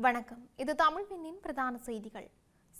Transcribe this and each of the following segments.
வணக்கம். இது தமிழ் விண்ணின் பிரதான செய்திகள்.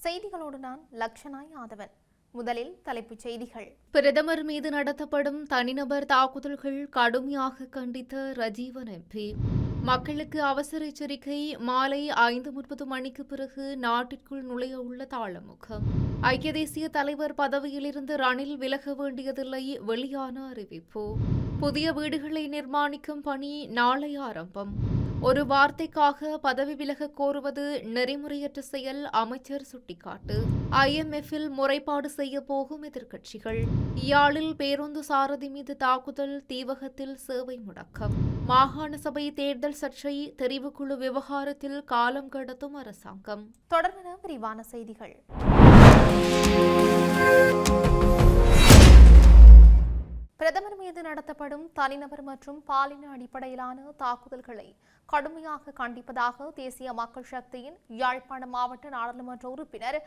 செய்திகளோடு நான் லக்ஷனா யாதவன். முதலில் தலைப்புச் செய்திகள். பிரதமர் மீது நடத்தப்படும் தனிநபர் தாக்குதல்கள் கடுமையாக கண்டித்த ரஜீவன் எம்பி மக்களுக்கு அவசர எச்சரிக்கை மாலை ஐந்து முப்பது மணிக்கு பிறகு நாட்டிற்குள் நுழைய உள்ள தாளமுகம். ஐக்கிய தேசிய தலைவர் பதவியிலிருந்து ரணில் விலக வேண்டியதில்லை வெளியான அறிவிப்பு. புதிய வீடுகளை நிர்மாணிக்கும் பணி நாளை ஆரம்பம். ஒரு வார்த்தைக்காக பதவி விலக கோருவது நெறிமுறையற்ற செயல் அமைச்சர் சுட்டிக்காட்டு. ஐஎம்எஃப்பில் முறைப்பாடு செய்ய போகும் எதிர்க்கட்சிகள். யாழில் பேருந்து சாரதி மீது தாக்குதல் தீவகத்தில் சேவை முடக்கம். மாகாண சபை தேர்தல் சர்ச்சை தெரிவுக்குழு விவகாரத்தில் காலம் கடத்தும் அரசாங்கம். தொடர்பான விரிவான செய்திகள். பிரதமர் மீது நடத்தப்படும் தனிநபர் மற்றும் பாலின அடிப்படையிலான தாக்குதல்களை கடுமையாக கண்டிப்பதாக தேசிய மக்கள் சக்தியின் யாழ்ப்பாண மாவட்ட நாடாளுமன்ற உறுப்பினர்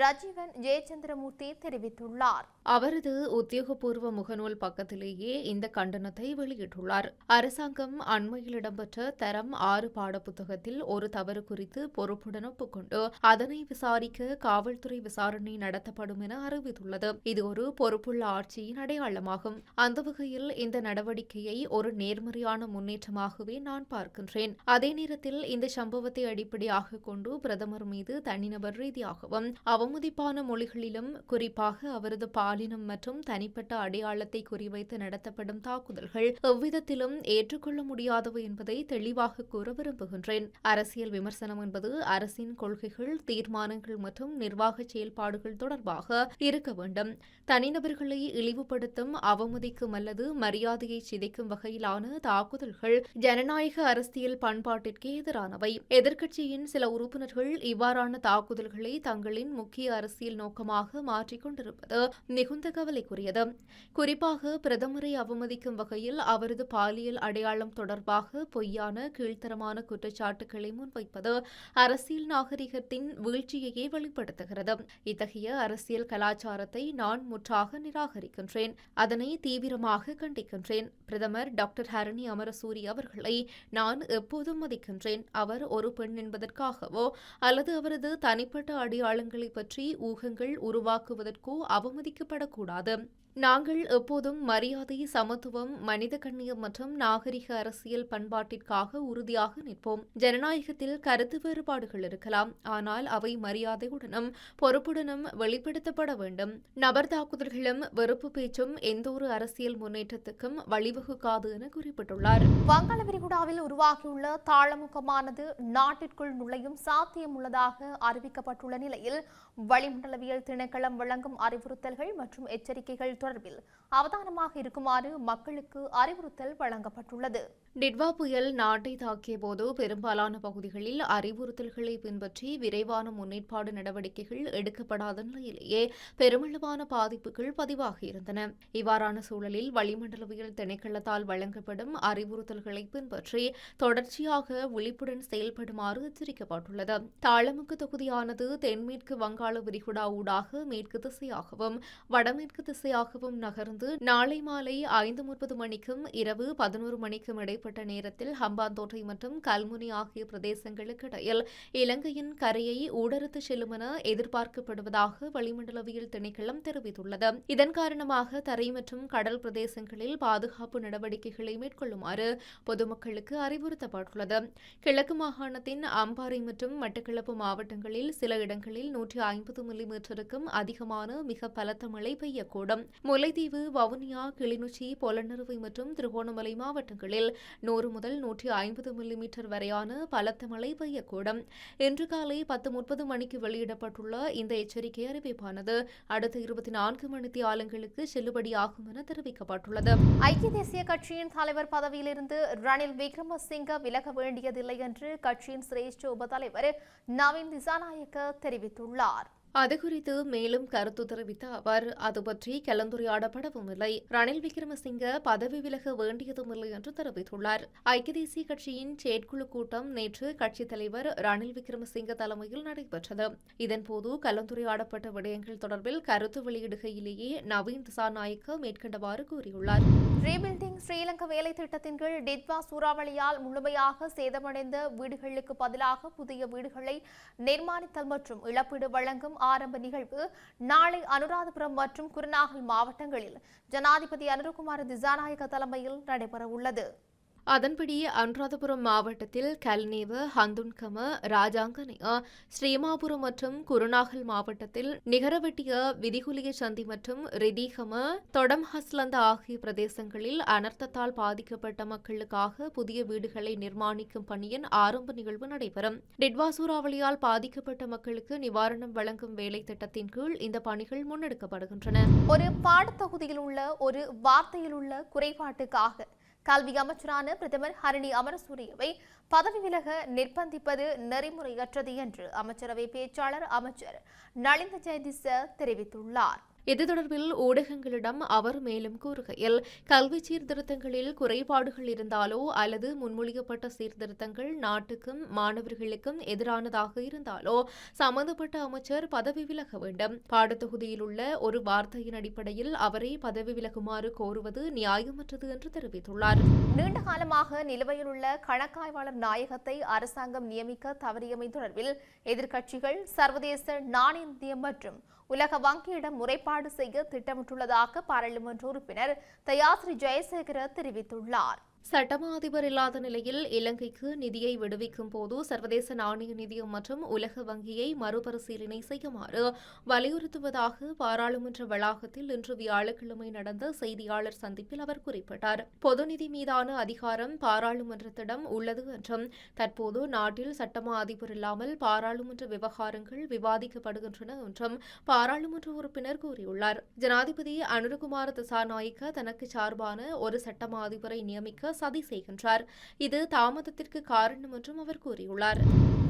ரஜீவன் ஜெயச்சந்திரமூர்த்தி தெரிவித்துள்ளார். அவரது உத்தியோகபூர்வ முகநூல் பக்கத்திலேயே இந்த கண்டனத்தை வெளியிட்டுள்ளார். அரசாங்கம் அண்மையில் இடம்பெற்ற தரம் ஆறு பாடப்புத்தகத்தில் ஒரு தவறு குறித்து பொறுப்புடன் ஒப்புக்கொண்டு அதனை விசாரிக்க காவல்துறை விசாரணை நடத்தப்படும் என அறிவித்துள்ளது. இது ஒரு பொறுப்புள்ள ஆட்சியின் அடையாளமாகும். அந்த வகையில் இந்த நடவடிக்கையை ஒரு நேர்மறையான முன்னேற்றமாகவே நான் பார்க்கின்றேன். அதே நேரத்தில் இந்த சம்பவத்தை அடிப்படையாக கொண்டு பிரதமர் மீது தனிநபர் ரீதியாகவும் அவமதிப்பான மொழிகளிலும் குறிப்பாக அவரது பாலினம் மற்றும் தனிப்பட்ட அடையாளத்தை குறிவைத்து நடத்தப்படும் தாக்குதல்கள் எவ்விதத்திலும் ஏற்றுக்கொள்ள முடியாதவை என்பதை தெளிவாக கூற விரும்புகின்றேன். அரசியல் விமர்சனம் என்பது அரசின் கொள்கைகள் தீர்மானங்கள் மற்றும் நிர்வாக செயல்பாடுகள் தொடர்பாக இருக்க வேண்டும். தனிநபர்களை இழிவுபடுத்தும் அவமதிக்கும் அல்லது மரியாதையை சிதைக்கும் வகையிலான தாக்குதல்கள் ஜனநாயக அரசியல் பண்பாட்டிற்கு எதிரானவை. எதிர்க்கட்சியின் சில உறுப்பினர்கள் இவ்வாறான தாக்குதல்களை தங்களின் முக்கிய அரசியல் நோக்கமாக மாற்றிக்கொண்டிருப்பது மிகுந்த கவலைக்குரியது. குறிப்பாக பிரதமரை அவமதிக்கும் வகையில் அவரது பாலியல் அடையாளம் தொடர்பாக பொய்யான கீழ்த்தரமான குற்றச்சாட்டுகளை முன்வைப்பது அரசியல் நாகரிகத்தின் வீழ்ச்சியையே வெளிப்படுத்துகிறது. இத்தகைய அரசியல் கலாச்சாரத்தை நான் முற்றாக நிராகரிக்கின்றேன். அதனை தீவிரமாக கண்டிக்கின்றேன். பிரதமர் டாக்டர் ஹரணி அமரசூரி அவர்களை நான் எப்போதும் மதிக்கின்றேன் அவர் ஒரு பெண் என்பதற்காகவோ அல்லது அவரது தனிப்பட்ட அடையாளங்களை பற்றி ஊகங்கள் உருவாக்குவதற்கோ அவமதிக்கப்படக்கூடாது. நாங்கள் எப்போதும் மரியாதை சமத்துவம் மனித கண்ணியம் மற்றும் நாகரிக அரசியல் பண்பாட்டிற்காக உறுதியாக நிற்போம். ஜனநாயகத்தில் கருத்து வேறுபாடுகள் இருக்கலாம். ஆனால் அவை மரியாதையுடனும் பொறுப்புடனும் வெளிப்படுத்தப்பட வேண்டும். நபர் தாக்குதல்களும் வெறுப்பு பேச்சும் எந்தொரு அரசியல் முன்னேற்றத்துக்கும் வழிவகுக்காது என குறிப்பிட்டுள்ளார். வங்காள விரிகுடாவில் உருவாகியுள்ள தாளமுகமானது நாட்டிற்குள் நுழையும் சாத்தியம் உள்ளதாக அறிவிக்கப்பட்டுள்ள நிலையில் வளிமண்டலவியல் திணைக்களம் வழங்கும் அறிவுறுத்தல்கள் மற்றும் எச்சரிக்கைகள் தொடர்பில் அவதானமாக இருக்குமாறு மக்களுக்கு அறிவுறுத்தல் வழங்கப்பட்டுள்ளது. டிட்வா புயல் நாட்டை தாக்கிய போது பெரும்பாலான பகுதிகளில் அறிவுறுத்தல்களை பின்பற்றி விரைவான முன்னேற்பாடு நடவடிக்கைகள் எடுக்கப்படாத நிலையிலேயே பெருமளவான பாதிப்புகள் பதிவாகியிருந்தன இவ்வாறான சூழலில் வளிமண்டலவியல் திணைக்களத்தால் வழங்கப்படும் அறிவுறுத்தல்களை பின்பற்றி தொடர்ச்சியாக விழிப்புடன் செயல்படுமாறு எச்சரிக்கப்பட்டுள்ளது. தாளமுக்கு தொகுதியானது தென்மேற்கு வங்காள விரிகுடா ஊடாக மேற்கு திசையாகவும் வடமேற்கு திசையாகவும் நகர்ந்து நாளை மாலை ஐந்து முப்பது மணிக்கும் இரவு பதினோரு மணிக்கும் இடைப்பட்ட நேரத்தில் ஹம்பாந்தோட்டை மற்றும் கல்முனை ஆகிய பிரதேசங்களுக்கு இடையில் இலங்கையின் கரையை ஊடறுத்து செல்லும் என எதிர்பார்க்கப்படுவதாக வளிமண்டலவியல் திணைக்களம் தெரிவித்துள்ளது. இதன் காரணமாக தரை மற்றும் கடல் பிரதேசங்களில் பாதுகாப்பு நடவடிக்கைகளை மேற்கொள்ளுமாறு பொதுமக்களுக்கு அறிவுறுத்தப்பட்டுள்ளது. கிழக்கு மாகாணத்தின் அம்பாறை மற்றும் மட்டக்களப்பு மாவட்டங்களில் சில இடங்களில் நூற்றி ஐம்பது மில்லிமீட்டருக்கும் அதிகமான மிக பலத்த மழை பெய்யக்கூடும். முல்லைத்தீவு வவுனியா கிளிநொச்சி பொலநறுவை மற்றும் திருகோணமலை மாவட்டங்களில் நூறு முதல் நூற்றி ஐம்பது மில்லிமீட்டர் வரையான பலத்த மழை பெய்யக்கூடும். இன்று காலை பத்து முப்பது மணிக்கு வெளியிடப்பட்டுள்ள இந்த எச்சரிக்கை அறிவிப்பானது அடுத்த இருபத்தி நான்கு மணித்தியாலங்களுக்கு செல்லுபடியாகும் என தெரிவிக்கப்பட்டுள்ளது. ஐக்கிய தேசிய கட்சியின் தலைவர் பதவியிலிருந்து ரணில் விக்ரமசிங்க விலக வேண்டியதில்லை என்று கட்சியின் சிரேஷ்ட உபதலைவர் நவீன் திசாநாயக்க தெரிவித்துள்ளார். அது குறித்து மேலும் கருத்து தெரிவித்த அவர் அது பற்றி கலந்துரையாடப்படவும் இல்லை. ரணில் விக்ரமசிங்க பதவி விலக வேண்டியதும் இல்லை என்று தெரிவித்துள்ளார். ஐக்கிய தேசிய கட்சியின் செயற்குழு கூட்டம் நேற்று கட்சித் தலைவர் ரணில் விக்ரமசிங்க தலைமையில் நடைபெற்றது. இதன்போது கலந்துரையாடப்பட்ட விடயங்கள் தொடர்பில் கருத்து வெளியிடுகையிலேயே நவீன் திசாநாயக்க மேற்கண்டவாறு கூறியுள்ளார். ரீபில்டிங் ஸ்ரீலங்கா வேலை திட்டத்தின் கீழ் டிட்வா சூறாவளியால் முழுமையாக சேதமடைந்த வீடுகளுக்கு பதிலாக புதிய வீடுகளை நிர்மாணித்தல் மற்றும் இழப்பீடு வழங்கும் ஆரம்ப நிகழ்வு நாளை அனுராதபுரம் மற்றும் குருநாகல் மாவட்டங்களில். ஜனாதிபதி அனுரகுமார் திசாநாயக தலைமையில் நடைபெறவுள்ளது. அதன்படி அனுராதபுரம் மாவட்டத்தில் கல்நேவ ஹந்துன்கம ராஜாங்கனைய ஸ்ரீமாபுரம் மற்றும் குருநாகல் மாவட்டத்தில் நிகரவெட்டிய விதிகுலிய சந்தி மற்றும் ரிதிகம தொடம் ஹஸ்லந்த ஆகிய பிரதேசங்களில் அனர்த்தத்தால் பாதிக்கப்பட்ட மக்களுக்காக புதிய வீடுகளை நிர்மாணிக்கும் பணியின் ஆரம்ப நிகழ்வு நடைபெறும். டிட்வாசூராவளியால் பாதிக்கப்பட்ட மக்களுக்கு நிவாரணம் வழங்கும் வேலை திட்டத்தின் கீழ் இந்த பணிகள் முன்னெடுக்கப்படுகின்றன. ஒரு பாடத்தொகுதியில் உள்ள ஒரு வார்த்தையில் உள்ள குறைபாட்டுக்காக கல்வி அமைச்சரான பிரதமர் ஹரணி அமரசூரியவை பதவி விலக நிர்பந்திப்பது நெறிமுறையற்றது என்று அமைச்சரவை பேச்சாளர் அமைச்சர் நளிந்த ஜெயதிச தெரிவித்துள்ளார். இது தொடர்பில் ஊடகங்களிடம் அவர் மேலும் கூறுகையில் கல்வி சீர்திருத்தங்களில் குறைபாடுகள் இருந்தாலோ அல்லது முன்மொழியப்பட்ட சீர்திருத்தங்கள் நாட்டுக்கும் மாணவர்களுக்கும் எதிரானதாக இருந்தாலோ சம்பந்தப்பட்ட அமைச்சர் பதவி விலக வேண்டும். பாடத்தொகுதியில் உள்ள ஒரு வார்த்தையின் அடிப்படையில் அவரை பதவி விலகுமாறு கோருவது நியாயமற்றது என்று தெரிவித்துள்ளார். நீண்ட காலமாக நிலுவையில் உள்ள கணக்காய்வாளர் நாயகத்தை அரசாங்கம் நியமிக்க தவறியமை தொடர்பில் எதிர்க்கட்சிகள் சர்வதேச நாணய நிதியம் மற்றும் உலக வங்கியிடம் முறைப்பாடு செய்ய திட்டமிட்டுள்ளதாக பாராளுமன்ற உறுப்பினர் தயாஸ்ரீ ஜெயசேகர தெரிவித்துள்ளார். சட்டமா அதிபர் இல்லாத நிலையில் இலங்கைக்கு நிதியை விடுவிக்கும் போது சர்வதேச நாணய நிதியம் மற்றும் உலக வங்கியை மறுபரிசீலனை செய்யுமாறு வலியுறுத்துவதாக பாராளுமன்ற வளாகத்தில் இன்று வியாழக்கிழமை நடந்த செய்தியாளர் சந்திப்பில் அவர் குறிப்பிட்டார். பொது நிதி மீதான அதிகாரம் பாராளுமன்றத்திடம் உள்ளது என்றும் தற்போது நாட்டில் சட்டமா அதிபர் இல்லாமல் பாராளுமன்ற விவகாரங்கள் விவாதிக்கப்படுகின்றன என்றும் பாராளுமன்ற உறுப்பினர் கூறியுள்ளார். ஜனாதிபதி அனுரகுமார திசாநாயக்க தனக்கு சார்பான ஒரு சட்டமா அதிபரை நியமிக்க சதி செய்கின்றார். இது தாமதத்திற்கு காரணம் என்றும் அவர் கூறியுள்ளார்.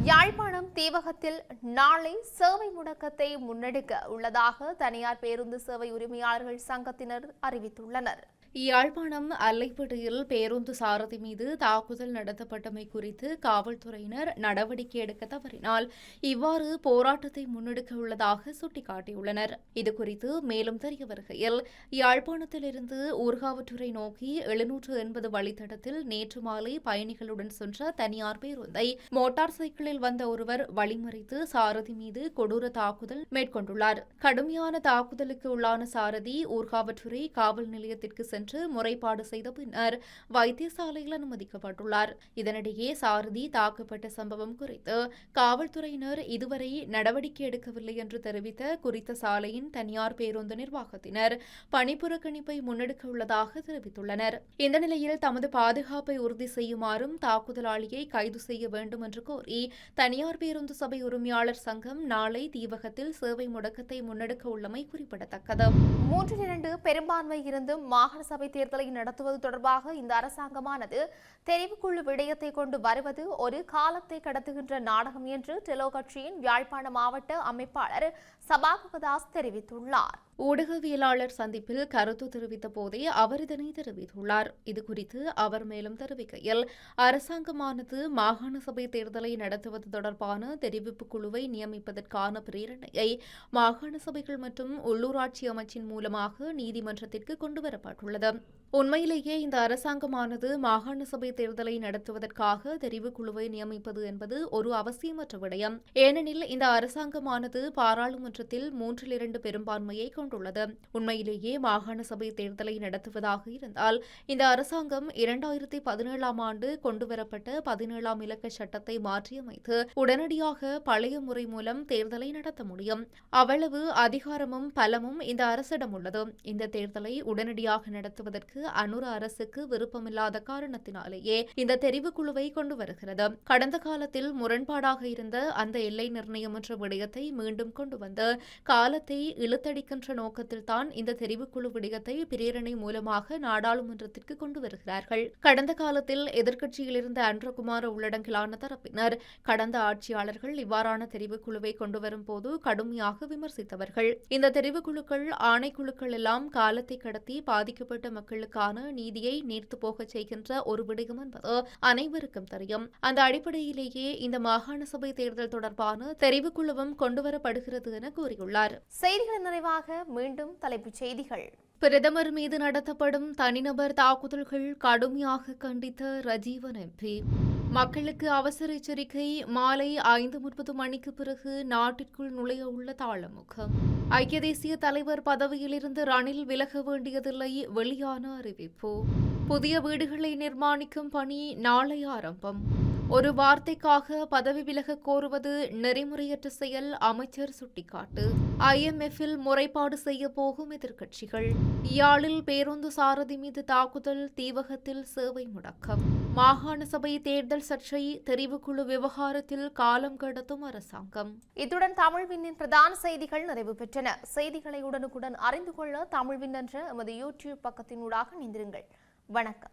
யாழ்ப்பாணம் தீவகத்தில் நாளை சேவை முடக்கத்தை முன்னெடுக்க உள்ளதாக தனியார் பேருந்து சேவை உரிமையாளர்கள் சங்கத்தினர் அறிவித்துள்ளனர். யாழ்ப்பாணம் அல்லைப்பட்டியில் பேருந்து சாரதி மீது தாக்குதல் நடத்தப்பட்டமை குறித்து காவல்துறையினர் நடவடிக்கை எடுக்க தவறினால் இவ்வாறு போராட்டத்தை முன்னெடுக்க உள்ளதாக சுட்டிக்காட்டியுள்ளனர். இதுகுறித்து மேலும் தெரிய வருகையில் யாழ்ப்பாணத்திலிருந்து ஊர்காவற்றுறை நோக்கி எழுநூற்று எண்பது வழித்தடத்தில் நேற்று மாலை பயணிகளுடன் சென்ற தனியார் பேருந்தை மோட்டார் சைக்கிளில் வந்த ஒருவர் வழிமறித்து சாரதி மீது கொடூர தாக்குதல் மேற்கொண்டுள்ளார். கடுமையான தாக்குதலுக்கு உள்ளான சாரதி ஊர்காவற்றுறை காவல் நிலையத்திற்கு சென்று சென்று முறைப்பாடு செய்த பின்னர் வைத்தியசாலையில் அனுமதிக்கப்பட்டுள்ளார். இதனிடையே சாரதி தாக்கப்பட்ட சம்பவம் குறித்து காவல்துறையினர் இதுவரை நடவடிக்கை எடுக்கவில்லை என்று தெரிவித்த குறித்த சாலையின் தனியார் பேருந்து நிர்வாகத்தினர் பணிப்புறக்கணிப்பை முன்னெடுக்க உள்ளதாக தெரிவித்துள்ளனர். இந்த நிலையில் தமது பாதுகாப்பை உறுதி செய்யுமாறும் தாக்குதலாளியை கைது செய்ய வேண்டும் என்று கோரி தனியார் பேருந்து சபை உரிமையாளர் சங்கம் நாளை தீவகத்தில் சேவை முடக்கத்தை முன்னெடுக்க உள்ளமை குறிப்பிடத்தக்கது. மூன்றில் இரண்டு பெரும்பான்மை இருந்தும் மாகாண சபை தேர்தலை நடத்துவது தொடர்பாக இந்த அரசாங்கமானது தெரிவுக்குழு விடயத்தை கொண்டு வருவது ஒரு காலத்தை கடத்துகின்ற நாடகம் என்று டெலோ கட்சியின் யாழ்ப்பாண மாவட்ட அமைப்பாளர் சபாகவதாஸ் தெரிவித்துள்ளார். ஊடகவியலாளர் சந்திப்பில் கருத்து தெரிவித்த போதே அவர் இதனை தெரிவித்துள்ளார். இதுகுறித்து அவர் மேலும் தெரிவிக்கையில் அரசாங்கமானது மாகாண சபை தேர்தலை நடத்துவது தொடர்பான தெரிவிப்பு குழுவை நியமிப்பதற்கான பிரேரணையை மாகாண சபைகள் மற்றும் உள்ளூராட்சி அமைச்சின் மூலமாக நீதிமன்றத்திற்கு கொண்டுவரப்பட்டுள்ளது உண்மையிலேயே இந்த அரசாங்கமானது மாகாண சபை தேர்தலை நடத்துவதற்காக தெரிவுக்குழுவை நியமிப்பது என்பது ஒரு அவசியமற்ற விடயம். ஏனெனில் இந்த அரசாங்கமானது பாராளுமன்றத்தில் மூன்றில் இரண்டு பெரும்பான்மையை கொண்டுள்ளது. உண்மையிலேயே மாகாண சபை தேர்தலை நடத்துவதாக இருந்தால் இந்த அரசாங்கம் இரண்டாயிரத்தி பதினேழாம் ஆண்டு கொண்டுவரப்பட்ட பதினேழாம் இலக்க சட்டத்தை மாற்றியமைத்து உடனடியாக பழைய முறை மூலம் தேர்தலை நடத்த முடியும். அவ்வளவு அதிகாரமும் பலமும் இந்த அரசிடம் உள்ளது இந்த தேர்தலை உடனடியாக நடத்துவதற்கு அமைப்பதற்கு அனுர அரசுக்கு விருப்பமில்லாத காரணத்தினாலேயே இந்த தெரிவுக்குழுவை கொண்டு வருகிறது. கடந்த காலத்தில் முரண்பாடாக இருந்த அந்த எல்லை நிர்ணயம் என்ற விடயத்தை மீண்டும் கொண்டு வந்து காலத்தை இழுத்தடிக்கின்ற நோக்கத்தில்தான் இந்த தெரிவுக்குழு விடயத்தை பிரேரணை மூலமாக நாடாளுமன்றத்திற்கு கொண்டு வருகிறார்கள். கடந்த காலத்தில் எதிர்க்கட்சியில் இருந்த அன்றகுமார உள்ளடங்கிலான தரப்பினர் கடந்த ஆட்சியாளர்கள் இவ்வாறான தெரிவுக்குழுவை கொண்டு வரும்போது கடுமையாக விமர்சித்தவர்கள். இந்த தெரிவுக்குழுக்கள் ஆணைக்குழுக்கள் எல்லாம் காலத்தை கடத்தி பாதிக்கப்பட்ட மக்களுக்கு மக்களுக்கான நீதியை நீர்த்து போகச் செய்கின்ற ஒரு விடயம் என்பது அனைவருக்கும் தெரியும். அந்த அடிப்படையிலேயே இந்த மாகாண சபை தேர்தல் தொடர்பான தெரிவுக்குழுவும் கொண்டுவரப்படுகிறது என கூறியுள்ளார். செய்திகளின் நிறைவாக மீண்டும் தலைப்புச் செய்திகள். பிரதமர் மீது நடத்தப்படும் தனிநபர் தாக்குதல்கள் கடுமையாக கண்டித்த ரஜீவன் எம்பி. மக்களுக்கு அவசர எச்சரிக்கை மாலை ஐந்து முப்பது மணிக்கு பிறகு நாட்டிற்குள் நுழைய உள்ள தாளமுகம் ஐக்கிய தேசிய தலைவர் பதவியிலிருந்து ரணில் விலக வேண்டியதில்லை வெளியான அறிவிப்பு. புதிய வீடுகளை நிர்மாணிக்கும் பணி நாளை ஆரம்பம். ஒரு வார்த்தைக்காக பதவி விலக கோருவது நெறிமுறையற்ற செயல் அமைச்சர் சுட்டிக்காட்டு. ஐஎம்எஃப்பில் முறைப்பாடு செய்ய போகும் எதிர்க்கட்சிகள். யாழில் பேருந்து சாரதி மீது தாக்குதல் தீவகத்தில் சேவை முடக்கம். மாகாண சபை தேர்தல் சர்ச்சை தெரிவுக்குழு விவகாரத்தில் காலம் கடத்தும் அரசாங்கம். இத்துடன் தமிழ்விண்ணின் பிரதான செய்திகள் நிறைவு பெற்றன. செய்திகளை உடனுக்குடன் அறிந்து கொள்ள தமிழ்வின் என்ற எமது யூடியூப் பக்கத்தினூடாக இணைந்திருங்கள். வணக்கம்.